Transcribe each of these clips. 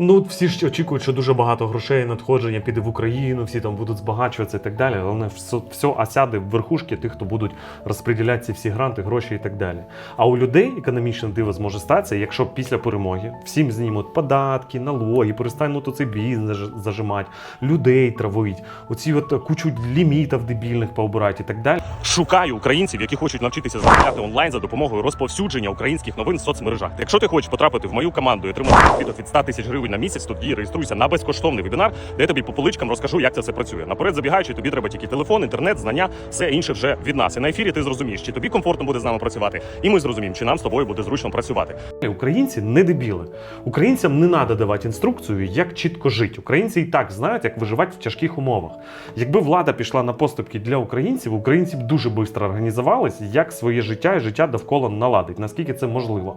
Ну, всі ж очікують, що дуже багато грошей надходження піде в Україну, всі там будуть збагачуватися і так далі. Головне, все, все осяде в верхушки тих, хто будуть розподіляти ці всі гранти, гроші і так далі. А у людей економічне диво зможе статися, якщо після перемоги всім знімуть податки, налоги, перестануть оцей бізнес зажимати, людей травить, оці от кучу лімітів дебільних пообирати і так далі. Шукаю українців, які хочуть навчитися заробляти онлайн за допомогою розповсюдження українських новин в соцмережах. Якщо ти хочеш потрапити в мою команду і отримати від 100 тисяч гривень на місяць, тоді реєструйся на безкоштовний вебінар, де я тобі по поличкам розкажу, як це все працює. Наперед забігаючи, тобі треба тільки телефон, інтернет, знання, все інше вже від нас. І на ефірі ти зрозумієш, чи тобі комфортно буде з нами працювати, і ми зрозуміємо, чи нам з тобою буде зручно працювати. Українці не дебіли. Українцям не треба давати інструкцію, як чітко жити. Українці і так знають, як виживати в тяжких умовах. Якби влада пішла на поступки для українців, українці б дуже швидко організувались, як своє життя і життя довкола наладить, наскільки це можливо.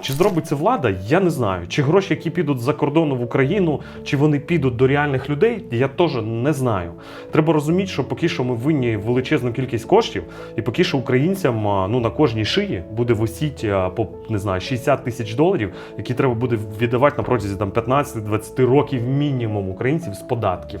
Чи зробить це влада? Я не знаю. Чи гроші, які підуть за кордону в Україну, чи вони підуть до реальних людей, я теж не знаю. Треба розуміти, що поки що ми винні величезну кількість коштів, і поки що українцям ну на кожній шиї буде висіти по не знаю 60 тисяч доларів, які треба буде віддавати на протязі там 15-20 років мінімум українців з податків.